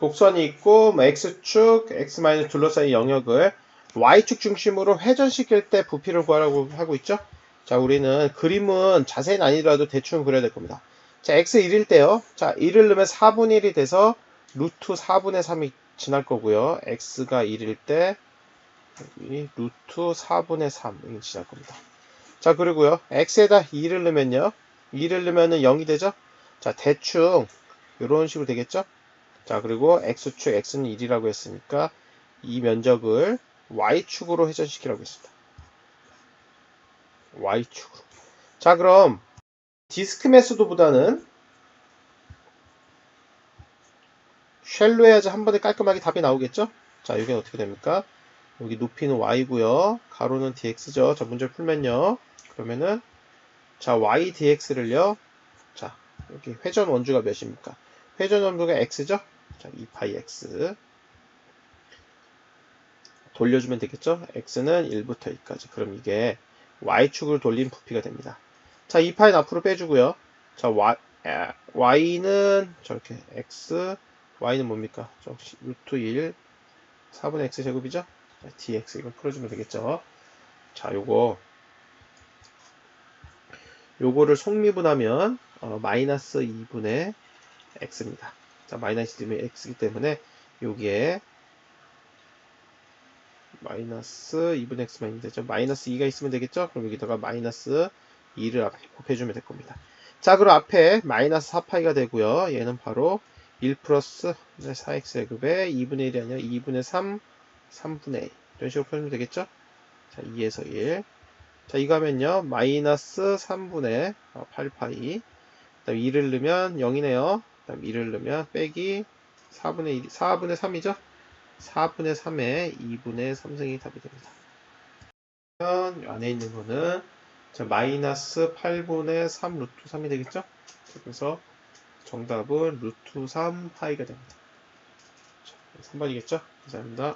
곡선이 있고 뭐 x축, x 둘러싸인 영역을 y축 중심으로 회전시킬 때 부피를 구하라고 하고 있죠. 자, 우리는 그림은 자세히는 아니더라도 대충 그려야 될 겁니다. 자, x 1일 때요. 자, 1을 넣으면 4분의 1이 돼서 루트 4분의 3이 지날 거고요. x가 1일 때 루트 4분의 3이 지날 겁니다. 자, 그리고요. x에다 2를 넣으면요. 2를 넣으면은 0이 되죠? 자, 대충 이런 식으로 되겠죠? 자, 그리고 x축 x는 1이라고 했으니까 이 면적을 y축으로 회전시키라고 했습니다. y축으로. 자, 그럼 디스크 메소드보다는 쉘로 해야지 한 번에 깔끔하게 답이 나오겠죠? 자, 이게 어떻게 됩니까? 여기 높이는 y고요. 가로는 dx죠. 자, 문제를 풀면요. 그러면은 자, y dx를요. 자, 여기 회전 원주가 몇입니까? 회전 원주가 x죠? 자, 2파이 x 돌려주면 되겠죠? x는 1부터 2까지. 그럼 이게 y축을 돌린 부피가 됩니다. 자, 2파이는 앞으로 빼주고요. 자, y, 에, y는 저렇게 x, y는 뭡니까? 저 루트 1, 4분의 x 제곱이죠? 자, dx 이거 풀어주면 되겠죠? 자, 요거 요거를 속미분하면 어, 마이너스 2분의 x입니다. 자, 마이너스 2분의 x이기 때문에 여기에 마이너스 2분의 x만 있면 되죠. 마이너스 2가 있으면 되겠죠? 그럼 여기다가 마이너스 2를 앞에 곱해주면 될 겁니다. 자, 그럼 앞에 마이너스 4파이가 되고요. 얘는 바로 1 플러스 4x 제곱에 2분의 1이 아니라 2분의 3, 3분의 1. 이런 식으로 풀면 되겠죠? 자, 2에서 1. 자, 이거 하면요. 마이너스 3분의 8파이. 그 다음 2를 넣으면 0이네요. 그 다음 2를 넣으면 빼기 4분의 1, 4분의 3이죠? 4분의 3에 2분의 3승이 답이 됩니다. 그러면 안에 있는 거는 자, 마이너스 8분의 3 루트 3이 되겠죠? 그래서 정답은 루트 3 파이가 됩니다. 자, 3번이겠죠? 감사합니다.